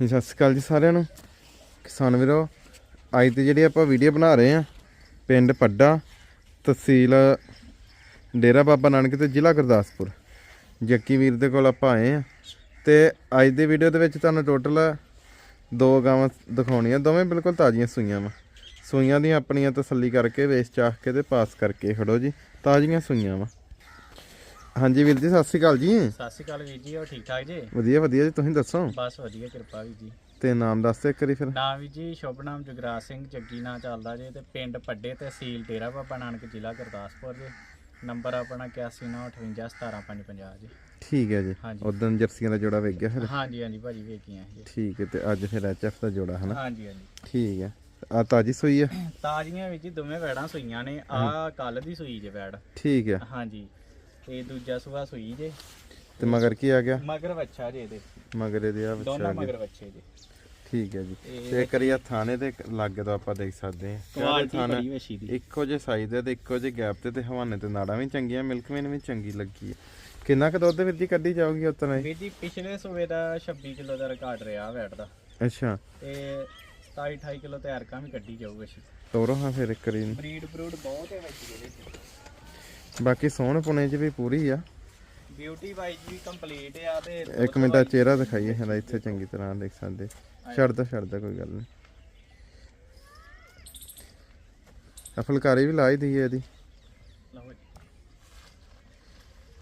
ਜੀ, ਸਤਿ ਸ਼੍ਰੀ ਅਕਾਲ ਜੀ ਸਾਰਿਆਂ ਨੂੰ। ਕਿਸਾਨ ਵੀਰੋ ਅੱਜ ਤੇ ਜਿਹੜੀ ਆਪਾਂ ਵੀਡੀਓ ਬਣਾ ਰਹੇ ਆ ਪਿੰਡ ਪੱਡਾ ਤਹਿਸੀਲ ਡੇਰਾ ਬਾਬਾ ਨਾਨਕ ਤੇ ਜ਼ਿਲ੍ਹਾ ਗੁਰਦਾਸਪੁਰ। ਜੱਕੀ ਵੀਰ ਦੇ ਕੋਲ ਆਪਾਂ ਆਏ ਆ ਤੇ ਅੱਜ ਦੀ ਵੀਡੀਓ ਦੇ ਵਿੱਚ ਤੁਹਾਨੂੰ ਟੋਟਲ ਦੋ ਗਾਵਾਂ ਦਿਖਾਉਣੀਆਂ। ਦੋਵੇਂ ਬਿਲਕੁਲ ਤਾਜ਼ੀਆਂ ਸੂਈਆਂ ਵਾ। ਸੂਈਆਂ ਦੀਆਂ ਆਪਣੀਆਂ ਤਸੱਲੀ ਕਰਕੇ ਵੇਚ ਚਾਹ ਕੇ ਤੇ ਪਾਸ ਕਰਕੇ ਖੜੋ ਜੀ ਤਾਜ਼ੀਆਂ ਸੂਈਆਂ ਵਾ। ਹਾਂਜੀ ਵੀਰ ਜੀ ਸਤਿ ਸ਼੍ਰੀ ਅਕਾਲ ਜੀ। ਸਤਿ ਸ਼੍ਰੀ ਅਕਾਲ ਵੀਰ ਜੀ ਹੋਰ ਠੀਕ ਠਾਕ ਜੀ? ਵਧੀਆ ਵਧੀਆ ਜੀ ਤੁਸੀਂ ਦੱਸੋ? ਬਸ ਵਧੀਆ ਕਿਰਪਾ ਵੀਰ ਜੀ। ਤੇ ਨਾਮ ਦੱਸ ਦਿਓ ਇੱਕ ਵਾਰੀ ਫਿਰ। ਨਾਮ ਵੀਰ ਜੀ ਸ਼ੁਭ ਨਾਮ ਜਗਰਾਜ ਸਿੰਘ ਜੱਗੀ ਨਾਂ ਚੱਲਦਾ ਜੀ ਤੇ ਪਿੰਡ ਪੱਡੇ ਤਹਿਸੀਲ ਡੇਰਾ ਬਾਬਾ ਨਾਨਕ ਜ਼ਿਲ੍ਹਾ ਗੁਰਦਾਸਪੁਰ ਜੀ। ਨੰਬਰ ਆਪਣਾ 8195517550 ਜੀ। ਠੀਕ ਹੈ ਜੀ। ਹਾਂਜੀ। ਉਦੋਂ ਜਰਸੀਆਂ ਦਾ ਜੋੜਾ ਵੇਖ ਗਿਆ ਫਿਰ। ਹਾਂਜੀ ਹਾਂਜੀ ਭਾਜੀ ਵੇਖੀਆਂ ਜੀ। ਠੀਕ ਹੈ ਤੇ ਅੱਜ ਫਿਰ ਐਚਐਫ ਦਾ ਜੋੜਾ ਹਨਾ? ਹਾਂਜੀ ਹਾਂਜੀ। ਠੀਕ ਹੈ। ਆ ਤਾਜੀ ਸੂਈ ਹੈ ਤਾਜ਼ੀਆਂ ਵਿੱਚ ਜੀ ਦੋਵੇਂ ਵੈੜਾਂ ਸੂਈਆਂ ਨੇ। ਆ ਕੱਲ ਦੀ ਸੂਈ ਜੇ ਵੈੜ। ਠੀਕ ਹੈ। ਹਾਂਜੀ। ਤੇ ਦੂਜਾ ਸੂਆ ਸੂਈ ਜੇ। ਤੇ ਮਗਰ ਕੀ ਆ ਗਿਆ? ਮਗਰ ਬੱਚਾ ਜੇ ਇਹਦੇ। ਮਗਰ ਇਹਦੇ ਆ ਦੋਨਾਂ ਆ ਗਿਆ ਮਗਰ ਬੱਚੇ ਜੇ। ਠੀਕ ਹੈ ਜੀ। ਤੇ ਕਰੀ ਆ ਥਾਣੇ ਤੇ ਲਾਗੇ ਤੋਂ ਆਪਾਂ ਦੇਖ ਸਕਦੇ ਹਾਂ। ਕੁਆਲਿਟੀ ਥਾਣੇ? ਬੜੀ ਵਛੀ ਦੀ। ਇੱਕੋ ਜਿਹੇ ਸਾਈਜ਼ ਦੇ ਤੇ ਇੱਕੋ ਜਿਹੇ ਗੈਪ ਤੇ ਤੇ ਹਵਾਨੇ ਤੇ ਨਾੜਾਂ ਵੀ ਚੰਗੀਆਂ ਮਿਲਕਮੈਨ ਵੀ ਚੰਗੀ ਲੱਗੀ ਹੈ। ਕਿੰਨਾ ਕੁ ਦੁੱਧ ਵਿੱਚ ਕੱਢੀ ਜਾਊਗੀ ਉਤਨਾ ਵੀਰ ਜੀ ਪਿਛਲੇ ਸੂਏ ਦਾ 26 ਕਿਲੋ ਦਾ ਰਿਕਾਰਡ ਰਿਹਾ ਵੈਟ ਦਾ। ਅੱਛਾ। ਤੇ 27 28 ਕਿਲੋ ਤੇ ਅਰਕਾ ਵੀ ਕੱਢੀ ਜਾਊ ਵਛੀ। ਤੋਰੋ ਹਾਂ ਫਿਰ ਇੱਕ ਵਾਰੀ। ਨੂੰ। ਬਰੀਡ ਬਰੂਡ ਬਹੁਤ ਹੈ ਵਛੀ ਦੇ ਵਿੱਚ ਬਾਕੀ ਸੋਹਣ ਪੁਣੇ 'ਚ ਵੀ ਪੂਰੀ ਆ। ਬਿਊਟੀ ਵਾਈਜ਼ ਵੀ ਕੰਪਲੀਟ ਆ ਤੇ ਇੱਕ ਮਿੰਟ ਦਾ ਚਿਹਰਾ ਦਿਖਾਈਏ ਹਲਾ ਇੱਥੇ ਚੰਗੀ ਤਰ੍ਹਾਂ ਦੇਖ ਸਕਦੇ। ਛੱਡ ਦੋ ਛੱਡ ਦੋ ਕੋਈ ਗੱਲ ਨਹੀਂ। ਆ ਫੁਲਕਾਰੀ ਵੀ ਲਾਈ ਦੀ ਹੈ ਇਹਦੀ।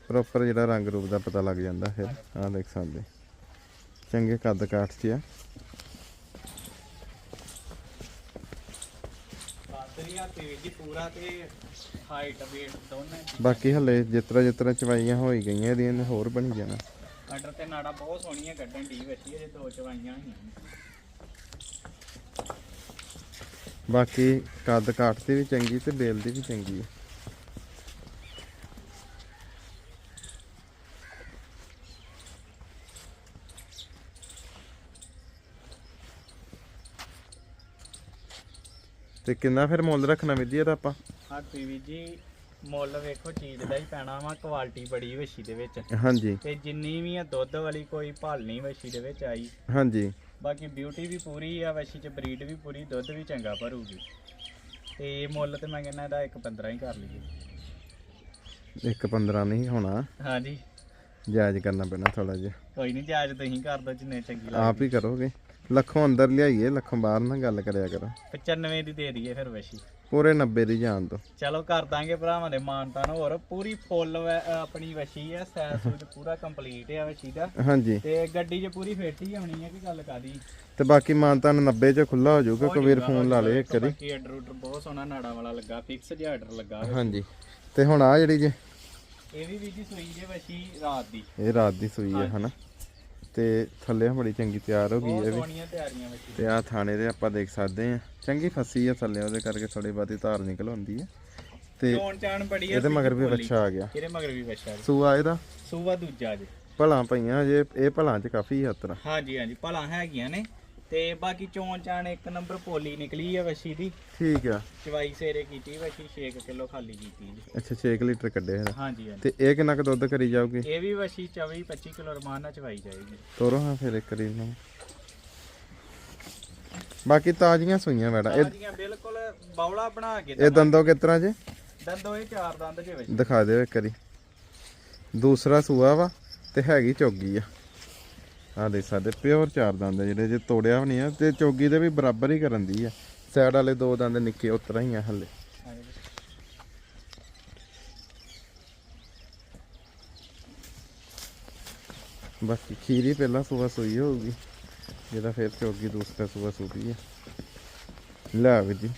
ਪ੍ਰੋਪਰ ਜਿਹੜਾ ਰੰਗ ਰੂਪ ਦਾ ਪਤਾ ਲੱਗ ਜਾਂਦਾ ਫਿਰ ਆਹ ਦੇਖ ਸਕਦੇ। ਚੰਗੇ ਕੱਦ ਕਾਠ 'ਚ ਆ। ਬਾਦਰੀਆ ਤੇ ਵੀਰ ਜੀ ਪੂਰਾ ਤੇ ਹਾਈਟ weight ਦੋਨੇ। ਬਾਕੀ ਹਲੇ ਜਿਤਰਾ ਜਿਤਰਾ ਚਵਾਈਆਂ ਹੋਈ ਗਈਆਂ ਇਹਦੀਆਂ ਇਹਨੇ ਹੋਰ ਬਣੀ ਜਾਣਾ। ਆਰਡਰ ਤੇ ਨਾੜਾ ਬਹੁਤ ਸੋਹਣੀਆਂ ਕੱਢਣ ਦੀ ਵਛੀ ਇਹ ਦੋ ਚਵਾਈਆਂ ਹੋਈਆਂ ਬਾਕੀ ਕੱਦ ਕਾਠ ਦੀ ਵੀ ਚੰਗੀ ਤੇ ਬੇਲ ਦੀ ਵੀ ਚੰਗੀ ਹੈ ਤੇ ਕਿੰਨਾ ਫਿਰ ਮੁੱਲ ਰੱਖਣਾ ਵਿਧੀ ਇਹਦਾ ਆਪਾਂ? ਹਾਂ ਵੀਰ ਜੀ ਮੁੱਲ ਵੇਖੋ ਚੀਜ਼ ਦਾ ਹੀ ਪੈਣਾ ਵਾ ਕੁਆਲਿਟੀ ਬੜੀ ਵਛੀ ਦੇ ਵਿੱਚ। ਹਾਂਜੀ। ਤੇ ਜਿੰਨੀ ਵੀ ਆ ਦੁੱਧ ਵਾਲੀ ਕੋਈ ਭਾਲ ਨਹੀਂ ਵਛੀ ਦੇ ਵਿੱਚ ਆਈ। ਹਾਂਜੀ। ਬਾਕੀ ਬਿਊਟੀ ਵੀ ਪੂਰੀ ਆ ਵਛੀ ਚ ਬਰੀਡ ਵੀ ਪੂਰੀ ਦੁੱਧ ਵੀ ਚੰਗਾ ਭਰੂਗੀ। ਤੇ ਮੁੱਲ ਤੇ ਮੈਂ ਕਹਿੰਦਾ ਇਹਦਾ ਇੱਕ 15 ਹੀ ਕਰ ਲਈਏ। ਇੱਕ 15 ਨਹੀਂ ਹੋਣਾ। ਹਾਂਜੀ। ਜਾਇਜ਼ ਕਰਨਾ ਪੈਣਾ ਥੋੜਾ ਜਿਹਾ। ਕੋਈ ਨਹੀਂ ਜਾਇਜ਼ ਤੁਸੀਂ ਕਰ ਦੋ ਜਿੰਨੇ ਚੰਗੀ ਆਪ ਹੀ ਕਰੋਗੇ। ਲੱਖੋਂ ਅੰਦਰ ਲਿਆਈਏ ਲੱਖੋਂ ਬਾਹਰ ਨਾ ਗੱਲ ਕਰਿਆ ਕਰੋ। 95 ਦੀ ਦੇ ਦਈਏ ਫਿਰ ਵਛੀ ਪੂਰੇ 90 ਦੀ ਜਾਣ ਦੋ। ਚਲੋ ਕਰ ਦਾਂਗੇ ਭਰਾਵਾਂ ਦੇ ਮਾਨਤਾਨ ਹੋਰ ਪੂਰੀ ਫੁੱਲ ਆਪਣੀ ਵਛੀ ਆ ਸੈਰ ਸੂਟ ਪੂਰਾ ਕੰਪਲੀਟ ਆ ਵਛੀ ਦਾ। ਹਾਂਜੀ। ਤੇ ਗੱਡੀ 'ਚ ਪੂਰੀ ਫਿੱਟ ਹੀ ਆਉਣੀ ਹੈ ਕਿ ਗੱਲ ਕਾਦੀ ਤੇ ਬਾਕੀ ਮਾਨਤਾਨ 90 ਚ ਖੁੱਲਾ ਹੋ ਜਾਊਗਾ ਕਬੀਰ ਫੋਨ ਲਾ ਲੇ ਇੱਕ ਵਾਰੀ। ਬਾਕੀ ਆਰਡਰ ਉਡਰ ਬਹੁਤ ਸੋਹਣਾ ਨਾੜਾ ਵਾਲਾ ਲੱਗਾ ਫਿਕਸ ਜਿਹਾ ਆਰਡਰ ਲੱਗਾ। ਹਾਂਜੀ। ਤੇ ਹੁਣ ਆ ਜਿਹੜੀ ਜੇ ਇਹ ਵੀ ਵੀ ਜੀ ਸੂਈ ਜੇ ਵਛੀ ਰਾਤ ਦੀ। ਇਹ ਰਾਤ ਦੀ ਸੂਈ ਹੈ ਹਨਾ? ਤੇ ਥੱਲੇ ਬੜੀ ਚੰਗੀ ਤਿਆਰ ਹੋ ਗਈ ਇਹ ਵੀ। ਤੇ ਆ ਥਾਣੇ ਦੇ ਆਪਾਂ ਦੇਖ ਸਕਦੇ ਆ ਚੰਗੀ ਫਸੀ ਆ ਥੱਲੇ ਉਹਦੇ ਕਰਕੇ ਥੋੜੀ ਬਾਤੀ ਧਾਰ ਨਿਕਲ ਆਉਂਦੀ ਹੈ ਤੇ ਚੋਣ ਚਾਣ ਬੜੀ ਆ ਇਹਦੇ ਮਗਰ ਵੀ ਬੱਚਾ ਆ ਗਿਆ। ਇਹਦੇ ਮਗਰ ਵੀ ਬੱਚਾ ਸੂਆ ਇਹਦਾ? ਸੂਆ ਦੂਜਾ ਜੀ। ਭਲਾਂ ਪਈਆਂ ਜੇ ਇਹ ਭਲਾਂ ਚ ਕਾਫੀ ਹੱਤਰਾ ਹਾਂਜੀ ਹਾਂਜੀ ਭਲਾ ਹੈਗੀਆਂ ਨੇ। ਤੇ ਬਾਕੀ ਚੋਣ ਚਾਣ ਇੱਕ ਨੰਬਰ ਪੋਲੀ ਨਿਕਲੀ ਆ ਵਛੀ ਦੀ। ਠੀਕ ਆ। ਚਵਾਈ ਸੇਰੇ ਕੀਤੀ ਵਛੀ 6 ਕਿਲੋ ਖਾਲੀ ਕੀਤੀ ਜੀ। ਅੱਛਾ 6 ਲੀਟਰ ਕੱਢਿਆ ਇਹਦਾ ਹਾਂਜੀ ਹਾਂਜੀ। ਤੇ ਇਹ ਕਿੰਨਾ ਕੁ ਦੁੱਧ ਕਰੀ ਜਾਊਗੀ? ਇਹ ਵੀ ਵਛੀ 24 25 ਕਿਲੋ ਰਮਾਨ ਨਾਲ ਚਵਾਈ ਜਾਏਗੀ। ਤੋਰੋ ਹਾਂ ਫਿਰ ਇੱਕ ਵਾਰੀ ਨੂੰ। ਬਾਕੀ ਤਾਜ਼ੀਆਂ ਸੂਈਆਂ ਮੈਡਮ। ਇਹ ਤਾਜ਼ੀਆਂ ਬਿਲਕੁਲ ਬੌਲਾ ਬਣਾ ਕੇ ਇਹ ਦੰਦੋ ਕਿਸ ਤਰ੍ਹਾਂ ਜੇ? ਦੰਦੋ ਇਹ ਚਾਰ ਦੰਦ ਜੇ ਵਿੱਚ ਦਿਖਾ ਦਿਓ ਇੱਕ ਵਾਰੀ। ਦੂਸਰਾ ਸੂਆ ਵਾ ਤੇ ਹੈਗੀ ਚੋਗੀ ਆ। ਆ ਦੇਖ ਸਕਦੇ ਪਿਓਰ ਚਾਰ ਦੰਦ ਆ ਜਿਹੜੇ, ਜੇ ਤੋੜਿਆ ਵੀ ਨਹੀਂ ਆ, ਤੇ ਚੋਗੀ ਦੇ ਵੀ ਬਰਾਬਰ ਹੀ ਕਰਨ ਦੀ ਆ। ਸਾਈਡ ਵਾਲੇ ਦੋ ਦੰਦ ਨਿੱਕੇ, ਉਤਰਾ ਹੀ ਆ ਹੱਲੇ। ਬਾਕੀ ਖੀਰੀ ਪਹਿਲਾਂ ਸੂਆ ਸੂਈ ਹੋਊਗੀ, ਜਿਹਦਾ ਫਿਰ ਚੋਗੀ ਦੂਸਰਾ ਸੂਆ ਸੂਈ ਆ। ਲੈ ਵੀ ਜੀ।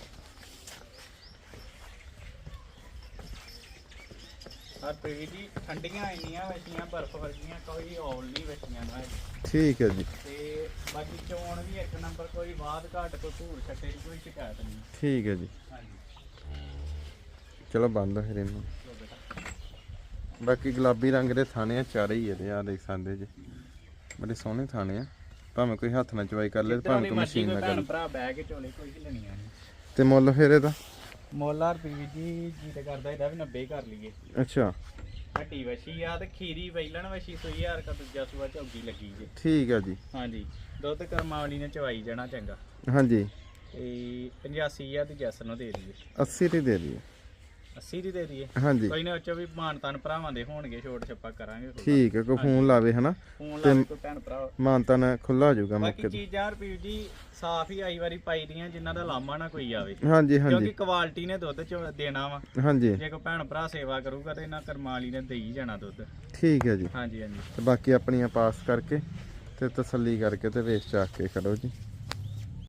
ਹਰ ਪੀਵੀ ਜੀ ਠੰਡੀਆਂ ਇੰਨੀਆਂ ਵਛੀਆਂ ਬਰਫ਼ ਵਰਗੀਆਂ ਕੋਈ ਔਲ ਨਹੀਂ ਵਛੀਆਂ ਨਾ ਠੀਕ ਹੈ ਜੀ। ਤੇ ਬਾਕੀ ਚੋਣ ਵੀ ਇੱਕ ਨੰਬਰ ਕੋਈ ਬਾਦ ਘਾਟ ਕੋਈ ਧੂੜ ਛੱਟੇ ਦੀ ਕੋਈ ਸ਼ਿਕਾਇਤ ਨਹੀਂ। ਠੀਕ ਹੈ ਜੀ। ਹਾਂਜੀ। ਚਲੋ ਬੰਦ ਆ ਫਿਰ ਇਹਨੂੰ। ਲਓ ਬੇਟਾ ਬਾਕੀ ਗੁਲਾਬੀ ਰੰਗ ਦੇ ਥਾਣੇ ਆ ਚਾਰੇ ਹੀ ਇਹਦੇ ਆ ਦੇਖ ਸਕਦੇ ਜੀ। ਬੜੇ ਸੋਹਣੇ ਥਾਣੇ ਆ। ਭਾਵੇਂ ਕੋਈ ਹੱਥ ਨਾਲ ਚਵਾਈ ਕਰ ਲੇ ਭਾਵੇਂ ਕੋਈ ਮਸ਼ੀਨ ਨਾਲ ਕਰ ਭੈਣ ਲੇ। ਭਰਾ ਬਹਿ ਕੇ ਝੋਲੇ ਕੋਈ ਹਿਲਣੀਆਂ ਨਹੀਂ। ਤੇ ਮੁੱਲ ਫਿਰ ਇਹਦਾ? ਮੋਲਾ ਰੁਪਏ ਜੀ ਜੀ ਤੇ ਕਰਦਾ ਇਹਦਾ ਵੀ 90 ਹੀ ਕਰ ਲਈਏ। ਅੱਛਾ। ਵੱਡੀ ਵਸ਼ੀ ਆ ਤੇ ਖੀਰੀ ਵੈਲਣ ਵਸ਼ੀ ਸੂਈ ਹਜ਼ਾਰ ਕਾ ਦੂਜਾ ਸੂਆ ਝੋਗੀ ਲੱਗੀ ਜੇ। ਠੀਕ ਆ ਜੀ। ਹਾਂਜੀ। ਦੁੱਧ ਕਰਮਾਂ ਵਾਲੀ ਨੇ ਚਵਾਈ ਜਾਣਾ ਚੰਗਾ। ਹਾਂਜੀ। ਤੇ 85000 ਦੀ ਜੈਸ ਨੂੰ ਦੇ ਦਈਏ। 80 ਦੀ ਦੇ ਦਿਓ 80 ਦੀ ਦੇ ਦਈਏ। ਹਾਂਜੀ। ਕੋਈ ਨਾ ਉੱਚੋ ਵੀ ਮਾਨਤਨ ਭਰਾਵਾਂ ਦੇ ਹੋਣਗੇ ਛੋਟ ਛੱਪਾ ਕਰਾਂਗੇ ਠੀਕ ਹੈ ਕੋਈ ਫੋਨ ਲਾਵੇ ਹਨਾ? ਫੋਨ ਲਾ ਕੇ ਕੋਈ ਭੈਣ ਭਰਾ। ਮਾਨਤਨ ਖੁੱਲਾ ਹੋ ਜਾਊਗਾ ਬਾਕੀ ਮੌਕੇ ਤੇ। ਚੀਜ਼ਾਂ ਰਪੀਟ ਜੀ ਸਾਫ਼ ਹੀ ਆਈ ਵਾਰੀ ਪਾਈ ਦੀਆਂ ਜਿਨ੍ਹਾਂ ਦਾ ਲਾਮਾ ਨਾ ਕੋਈ ਆਵੇ। ਹਾਂਜੀ ਕਿਉਂਕਿ ਹਾਂਜੀ ਕੁਆਲਿਟੀ ਨੇ ਦੁੱਧ ਚ ਦੇਣਾ ਵਾ। ਹਾਂਜੀ। ਜੇ ਕੋਈ ਭੈਣ ਭਰਾ ਸੇਵਾ ਕਰੂਗਾ ਤੇ ਇਹਨਾਂ ਕਰਮਾਂ ਵਾਲੀ ਨੇ ਦੇਈ ਜਾਣਾ ਦੁੱਧ। ਠੀਕ ਹੈ ਜੀ। ਹਾਂਜੀ ਹਾਂਜੀ। ਤੇ ਬਾਕੀ ਆਪਣੀਆਂ ਪਾਸ ਕਰਕੇ ਤੇ ਤਸੱਲੀ ਕਰਕੇ ਤੇ ਵੇਚ ਚਾਕ ਕੇ ਖੜੋ ਜੀ।